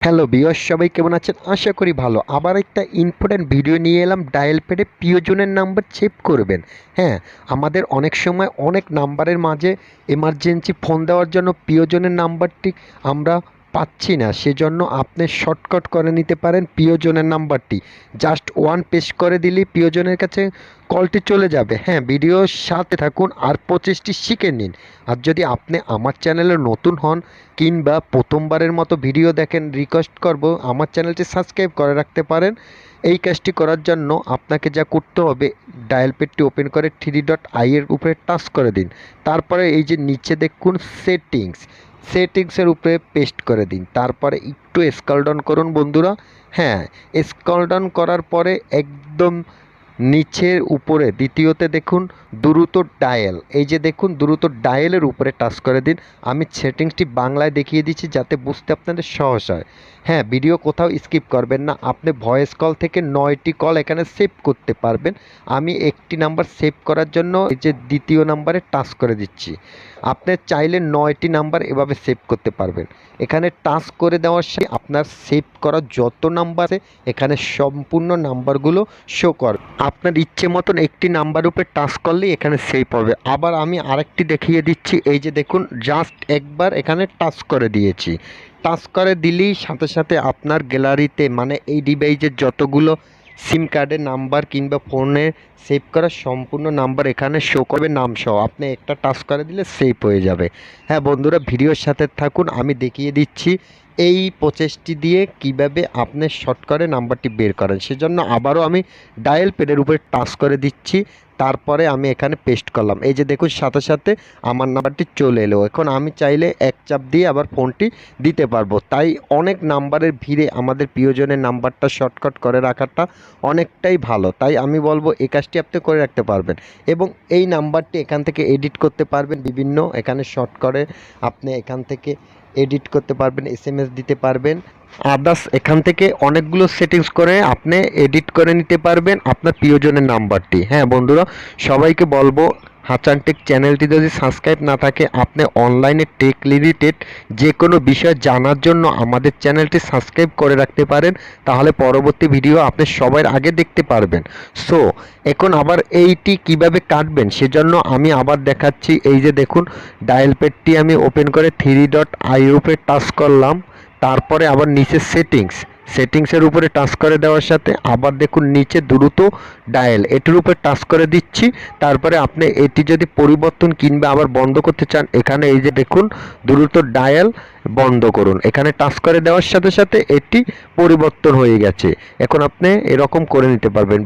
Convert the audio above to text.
Hello বিয়স সবাই কেমন আছেন? আশা করি ভালো। আবার একটা ইম্পর্ট্যান্ট ভিডিও নিয়ে এলাম। ডায়াল প্যাডে প্রিয়জনের নাম্বার সেভ করবেন। হ্যাঁ আমাদের অনেক সময় অনেক নাম্বারের মাঝে এমার্জেন্সি ফোন দেওয়ার জন্য প্রিয়জনের নাম্বারটি আমরা পাচ্ছি না। সেজন্য আপনি শর্টকাট করে নিতে পারেন প্রিয়জনের নাম্বারটি। জাস্ট ওয়ান পেশ করে দিলেই প্রিয়জনের কাছে কলটি চলে যাবে। হ্যাঁ ভিডিওর সাথে থাকুন আর পঁচিশটি শিখে নিন। আর যদি আপনি আমার চ্যানেলে নতুন হন কিংবা প্রথমবারের মতো ভিডিও দেখেন রিকোয়েস্ট করব, আমার চ্যানেলটি সাবস্ক্রাইব করে রাখতে পারেন। এই কাজটি করার জন্য আপনাকে যা করতে হবে ডায়াল পেডটি ওপেন করে থ্রি ডট আই এর উপরে টাচ করে দিন। তারপরে এই যে নিচে দেখুন সেটিংস সেটিংসের উপরে পেস্ট করে দিন। তারপরে একটু স্কলডন করুন বন্ধুরা। হ্যাঁ স্কলডন করার পরে একদম নিচের উপরে, দ্বিতীয়তে দেখুন দ্রুত ডায়াল। এই যে দেখুন দ্রুত ডায়ালের উপরে টাচ করে দিন। আমি সেটিংসটি বাংলায় দেখিয়ে দিচ্ছি যাতে বুঝতে আপনাদের সহজ হয়। হ্যাঁ ভিডিও কোথাও স্কিপ করবেন না। আপনি ভয়েস কল থেকে নয়টি কল এখানে সেভ করতে পারবেন। আমি একটি নাম্বার সেভ করার জন্য এই যে দ্বিতীয় নাম্বারে টাচ করে দিচ্ছি। আপনি চাইলে নয়টি নাম্বার এভাবে সেভ করতে পারবেন। এখানে টাচ করে দেওয়ার সাথে আপনার সেভ করা যত নাম্বার এখানে সম্পূর্ণ নাম্বারগুলো শো কর আপনার ইচ্ছে মতন একটি নাম্বার উপরে টাচ করলেই এখানে সেভ হবে। আবার আমি আরেকটি দেখিয়ে দিচ্ছি, এই যে দেখুন জাস্ট একবার এখানে টাচ করে দিয়েছি। টাচ করে দিলেই সাথে সাথে আপনার গ্যালারিতে মানে এই ডিভাইসের যতগুলো সিম কার্ডের নাম্বার কিংবা ফোনে সেভ করা সম্পূর্ণ নাম্বার এখানে শো করবে নাম সহ আপনি একটা টাচ করে দিলে সেভ হয়ে যাবে। হ্যাঁ বন্ধুরা, ভিডিওর সাথে থাকুন, আমি দেখিয়ে দিচ্ছি এই প্রচেষ্টি দিয়ে কীভাবে আপনি শর্ট করে নাম্বারটি বের করেন, সেজন্য আবারও আমি ডায়াল পেডের উপরে টাচ করে দিচ্ছি, তারপরে আমি এখানে পেস্ট করলাম। এই যে দেখুন, সাথে সাথে আমার নাম্বারটি চলে এলো। এখন আমি চাইলে এক চাপ দিয়ে আবার ফোনটি দিতে পারব। তাই অনেক নাম্বারের ভিড়ে আমাদের প্রিয়জনের নাম্বারটা শর্টকাট করে রাখাটা অনেকটাই ভালো। তাই আমি বলব, এই কাজটি আপনি করে রাখতে পারবেন এবং এই নাম্বারটি এখান থেকে এডিট করতে পারবেন। বিভিন্ন এখানে শর্ট করে আপনি এখান থেকে এডিট করতে পারবেন এস এম এস দিতে পারবেন। আদার্স এখান থেকে অনেকগুলো সেটিংস করে আপনি এডিট করে নিতে পারবেন আপনার প্রিয়জনের নাম্বারটি। হ্যাঁ বন্ধুরা, সবাইকে বলব টেক চ্যানেলটি যদি সাবস্ক্রাইব না থাকে, আপনি অনলাইনে টেক রিলেটেড যে কোনো বিষয় জানার জন্য আমাদের চ্যানেলটি সাবস্ক্রাইব করে রাখতে পারেন, তাহলে পরবর্তী ভিডিও আপনি সবার আগে দেখতে পারবেন। সো, এখন আবার এইটি কীভাবে কাটবেন সেজন্য আমি আবার দেখাচ্ছি। এই যে দেখুন, ডায়াল পেডটি আমি ওপেন করে থ্রি ডট আই উপরে টাচ করলাম, তারপরে আবার নিচে সেটিংস। সেটিংসের উপরে টাচ করে দেওয়ার সাথে, আবার দেখুন নিচে দ্রুত ডায়াল এটির উপরে টাচ করে দিচ্ছি, তারপরে আপনি এটি যদি পরিবর্তন কিংবা আবার বন্ধ করতে চান, এখানে এই যে দেখুন, দ্রুত ডায়াল বন্ধ করুন। এখানে টাচ করে দেওয়ার সাথে সাথে এটি পরিবর্তন হয়ে গেছে। এখন আপনি এরকম করে নিতে পারবেন।